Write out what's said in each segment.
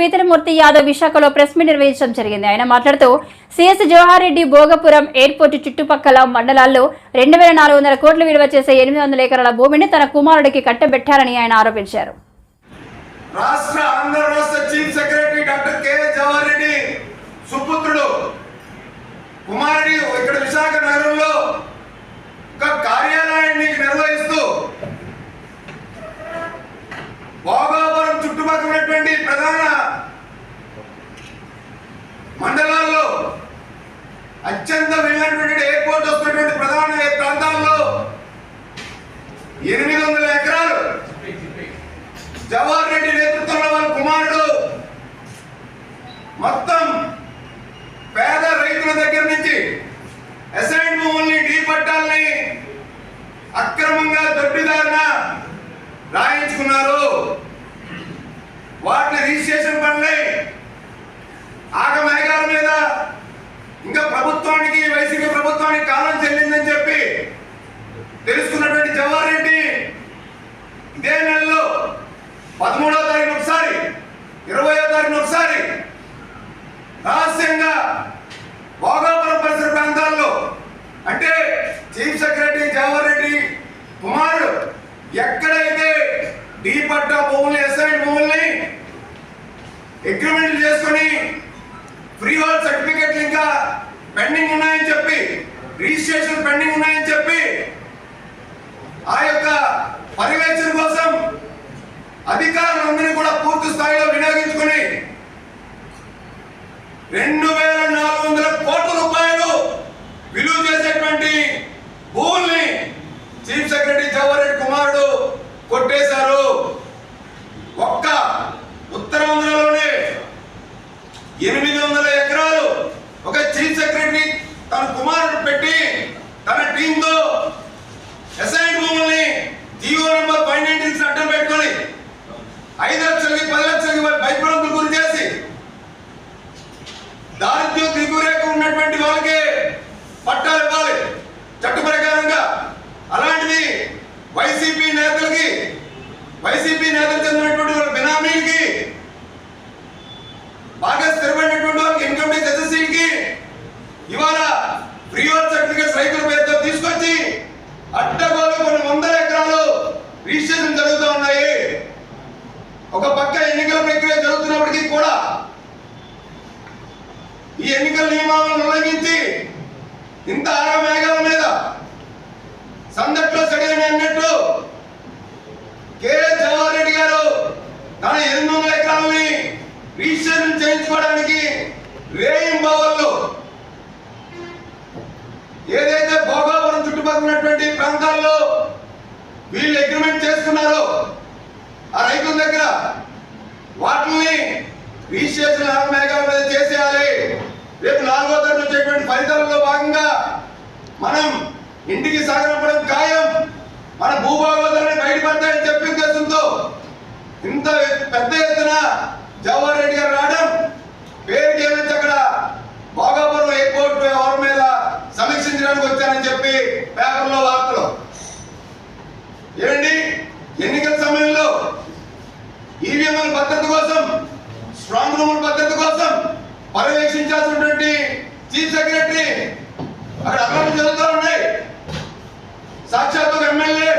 Corporator Peethala Murthy Yadav విశాఖలో press meet నిర్వహించడం జరిగింది. ఆయన మాట్లాడుతూ సిఎస్ జవహర్ రెడ్డి భోగపురం ఎయిర్పోర్ట్ చుట్టుపక్కల మండలాల్లో రెండు వేల నాలుగు వందల కోట్లు విలువ చేసే ఎనిమిది వందల ఎకరాల భూమిని తన కుమారుడికి కట్టబెట్టారని ఆయన ఆరోపించారు. రాష్ట్ర ఆంధ్ర రాష్ట్ర chief secretary doctor K Jawahar Reddy సుపుత్రుడు కుమారుడి ఇక్కడ విశాఖ నగరంలో ఒక కార్యాలయాన్ని నిర్వహిస్తూ భోగాపురం చుట్టుపక్కల ఉన్నటువంటి ప్రధాన మండలాల్లో అత్యంత వెళ్ళినటువంటి ఎయిర్పోర్ట్ వస్తున్నటువంటి ప్రధాన ప్రాంతాల్లో ఎనిమిది వందల ఎకరాలు జవహర్ రెడ్డి నేతృత్వంలో వాళ్ళ కుమారుడు మొత్తం పేద రైతుల దగ్గర నుంచి అసైన్ భూముల్ని డీ పట్టాలని అక్రమంగా దొడ్డిదారిన రాయించుకున్నారు. వాటిని రిజిస్ట్రేషన్ పనులై ఆగమేఘాల మీద ఇంకా ప్రభుత్వానికి వైసీపీ ప్రభుత్వానికి కాలం చెల్లిందని చెప్పి తెలుసుకున్నటువంటి జవహర్ రెడ్డి ఇదే నెలలో పదమూడో తారీఖు ఒకసారి ఇరవయో తారీఖు ఒకసారి రహస్యంగా భోగాపురం పరిసర ప్రాంతాల్లో అంటే చీఫ్ సెక్రటరీ జవహర్ రెడ్డి కుమారుడు ఎక్కడైతే డీ పట్టా భూముల్ని ఎస్ఐడ్ భూముల్ని అగ్రిమెంట్లు చేసుకొని ఫ్రీ హోల్డ్ సర్టిఫికెట్లు ఇంకా పెండింగ్ ఉన్నాయని చెప్పి రిజిస్ట్రేషన్ పెండింగ్ ఉన్నాయని చెప్పి ఆ యొక్క పర్యవేక్షణ కోసం అధికారులందరినీ కూడా పూర్తి స్థాయిలో వినియోగించుకుని రెండు వేల నాలుగు వందల కోట్ల రూపాయలు విలువ చేసేటువంటి భూముల్ని చీఫ్ సెక్రటరీ జవహర్ రెడ్డి కుమారుడు కొట్టేశారు ఒక్క ఉత్తరాంధ్రలోనే ఎనిమిది వందల ఎకరాలు ఒక చీఫ్ సెక్రటరీ తన కుమారుడు పెట్టి తన టీంతో అసైన్ భూముల్ని జీవో నెంబర్ ఫైవ్ నైన్టీన్ అడ్డం పెట్టుకొని ఐదు లక్షలకి పది లక్షలకి వారి భయపడంతులు గురి చేసి దారిద్ర్యం దిగురేఖ ఉన్నటువంటి వాళ్ళకి పట్టాలు ఇవ్వాలి చట్ట ప్రకారంగా అలాంటిది వైసీపీ నేతలకి వైసీపీ నేతలు చెందినటువంటి వాళ్ళ బినామీలకి బాగా స్థిరమైనటువంటి వాళ్ళకి ఇన్కమ్ ట్యాక్స్ ఎస్ఎస్సీకి ఇవాళ ఫ్రీ హోల్డ్ సర్టిఫికేట్స్ రైతుల పేరుతో తీసుకొచ్చి అడ్డగోలు కొన్ని వందల ఎకరాలు రిజిస్ట్రేషన్ జరుగుతూ ఉన్నాయి ఒక పక్క ఎన్నికల ప్రక్రియ జరుగుతున్నప్పటికీ కూడా ఈ ఎన్నికల నియమాలను ఉల్లంఘించి ఇంత ఆగమేఘాల మీద సందట్లో సడని అన్నట్టు కె జవహర్ రెడ్డి గారు తన ఎనిమిది వందల ఎకరాలని రిజిస్ట్రేషన్ చేయించుకోవడానికి రేయింబవళ్ళు ఏదైతే భోగాపురం చుట్టుపక్కల ఉన్నటువంటి ప్రాంతాల్లో వీళ్ళు అగ్రిమెంట్ చేస్తున్నారో ఆ రైతుల దగ్గర వాటిని రిజిస్ట్రేషన్ మేఘాల మీద చేసేయాలి. రేపు నాలుగో తరగతి వచ్చేటువంటి ఫలితాలలో భాగంగా మనం ఇంటికి సాగనపడం ఖాయం. మన భూభాగోదాన్ని బయటపడతాయని చెప్పి ఉద్దేశంతో ఇంత పెద్ద ఎత్తున జవహర్ రెడ్డి గారు రావడం పేరుకి ఏమైతే అక్కడ? భోగాపురం ఎయిర్పోర్ట్ వ్యవహారం మీద సమీక్షించడానికి వచ్చారని చెప్పి పేపర్లో వార్తలు. ఏమండి? ఎన్నికల సమయంలో ఈవీఎంల భద్రత కోసం స్ట్రాంగ్ రూముల భద్రత కోసం పర్యవేక్షించాల్సినటువంటి చీఫ్ సెక్రటరీ అక్కడ అమలు జరుగుతూ ఉన్నాయి సాక్షాత్ ఎమ్మెల్యే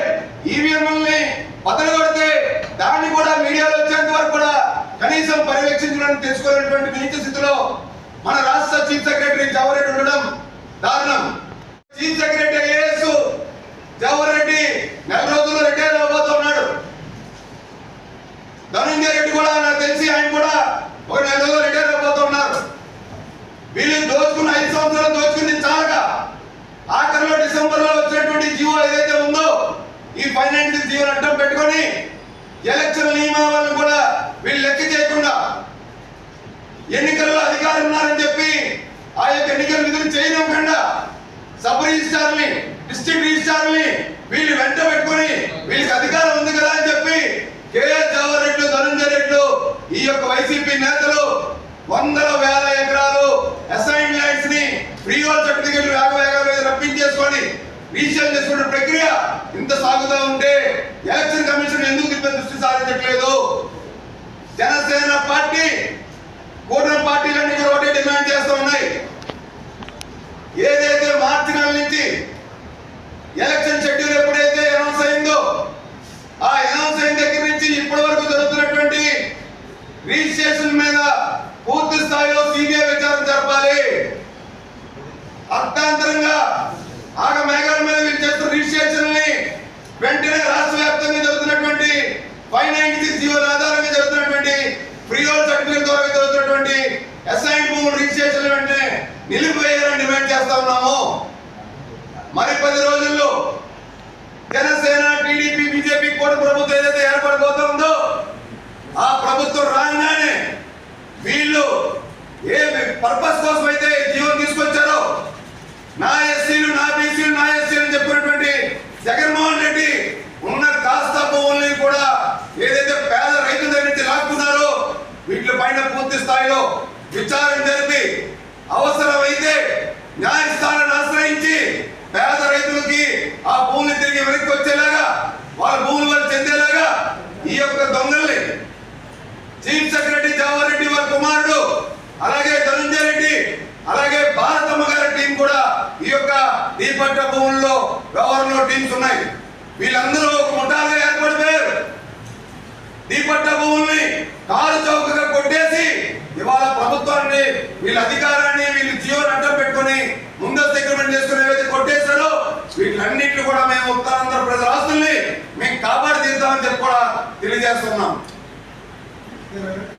ఈవీఎంఎల్ని పదవి కొడితే దాన్ని కూడా మీడియాలో వచ్చేంత వరకు కూడా కనీసం పర్యవేక్షించడానికి తెలుసుకోలేనటువంటి నీచ స్థితిలో మన రాష్ట్ర చీఫ్ సెక్రటరీ జవహర్ ఉండడం దారుణం chief secretary IAS Jawahar Reddy నెల రోజుల్లో రిటైర్ అవబోతున్నాడు ధనంజయ రెడ్డి కూడా నాకు తెలిసి ఆయన కూడా ఒక నెల రోజులు రిటైర్ అవబోతున్నారు వీళ్ళు సంవత్సరం దోచుకుంది చాలగా. ఆఖరిలో డిసెంబర్లో వచ్చినటువంటి జీవో ఏదైతే ఉందో ఈ ఫైనాన్షియల్ జీవో అడ్డం పెట్టుకొని ఎలక్షన్ నియమాలను కూడా వీళ్ళు లెక్క చేయకుండా ఎన్నికల్లో అధికారులు ఉన్నారని చెప్పి ఆ యొక్క ఎన్నికల విధులు చేయనివ్వకుండా సబ్ రిజిస్టార్ని డిస్ట్రిక్ట్ రిజిస్టార్ని వీళ్ళు వెంట పెట్టుకొని వీళ్ళకి అధికారం ఉంది కదా అని చెప్పి కేఎస్ జవహర్ రెడ్డి ధనంజయ రెడ్డి ఈ యొక్క వైసీపీ నేతలు వందల వేల ఎకరాలు అసైన్ ల్యాండ్స్ ఫ్రీ వాళ్ళ సర్టిఫికెట్లు వేగ వేగ రప్పించేసుకొని రీసేల్ చేసుకున్న ప్రక్రియ ఇంత సాగుతూ ఉంటే ఎలక్షన్ కమిషన్ ఎందుకు ఇంత దృష్టి సాధించట్లేదు జనసేన పార్టీ కూటమి పార్టీలన్నీ కూడా ఒకటే డిమాండ్ చేస్తూ ఉన్నాయి. ఏదైతే మార్చి నెల నుంచి ఎలక్షన్ షెడ్యూల్ ఎప్పుడైతే అనౌన్స్ అయిందో ఆ అనౌన్స్ అయిన దగ్గర నుంచి ఇప్పటి వరకు జరుగుతున్నటువంటి రిజిస్ట్రేషన్ మీద పూర్తి స్థాయిలో సిబిఐ విచారణ జరపాలి. అర్థాంతరంగా ఆగ మేఘాల మీద వీళ్ళు చేస్తున్న రిజిస్ట్రేషన్ వెంటనే రాష్ట్ర వ్యాప్తంగా జరుగుతున్నటువంటి ఫైవ్ నైన్టీ సిక్స్ జీవోల ఆధారంగా జరుగుతున్నటువంటి ఫ్రీ హోల్ సర్టిఫికేట్ ద్వారా జరుగుతున్నటువంటి అసైన్ భూములు రిజిస్ట్రేషన్ వెంటనే నిలిపివేయాలని డిమాండ్ చేస్తా ఉన్నాము. మరి పది రోజుల్లో జనసేన టీడీపీ బీజేపీ కూడా ప్రభుత్వం ఏదైతే ఏర్పడబోతుందో ఆ ప్రభుత్వం రాగానే వీళ్ళు ఏ పర్పస్ కోసం అయితే Nine. ఈ పట్ట భూముల్లో వ్యవహారంలో టీమ్స్ ఉన్నాయి. వీళ్ళందరూ ఒక ముఠాలుగా ఏర్పడిపోయారు దీపట్ట భూముల్ని కారు చౌకగా కొట్టేసి ఇవాళ ప్రభుత్వాన్ని వీళ్ళ అధికారాన్ని వీళ్ళు జీవన అడ్డం పెట్టుకొని ముందస్తు అగ్రిమెంట్ చేసుకుని ఏవైతే కొట్టేశారో వీటన్నిటిని కూడా మేము ఉత్తరాంధ్ర ప్రజల ఆస్తుల్ని మేము కాపాడి తీద్దామని చెప్పి కూడా తెలియజేస్తున్నాం.